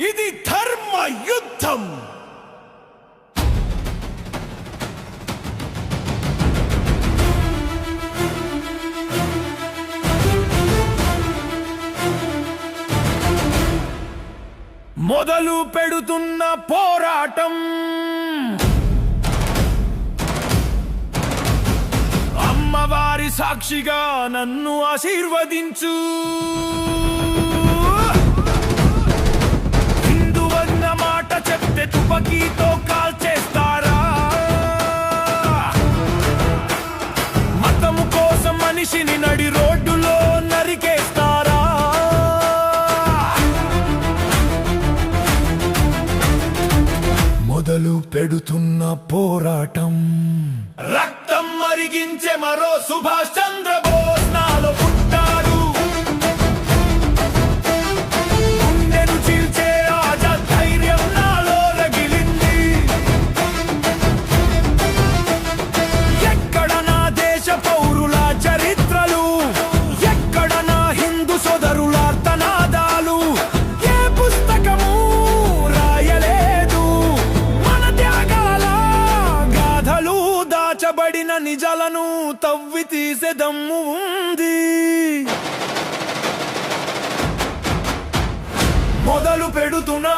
ఇది ధర్మ యుద్ధం. మొదలు పెడుతున్న పోరాటం. అమ్మవారి సాక్షిగా నన్ను ఆశీర్వదించు. మనిషిని నడి రోడ్డులో నరికేస్తారా? మొదలు పెడుతున్న పోరాటం. రక్తం మరిగించే మరో సుభాష్ చంద్రబాబు కలలను తవ్వి తీసే దమ్ము ఉంది. మొదలు పెడుతున్నా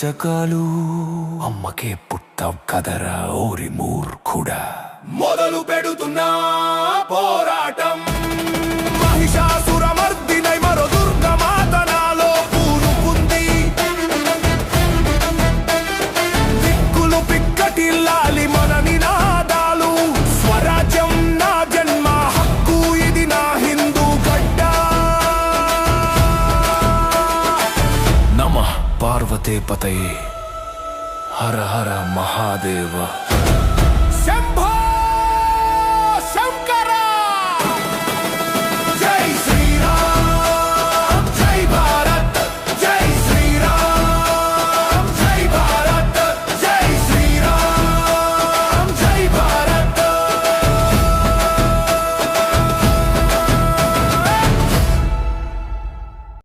చకాలు అమ్మకే పుట్టావు కదరా ఓరి మూర్ఖుడా. మొదలు పెడుతున్నా పోరాటం. పార్వతీపతై హర హర మహాదేవ.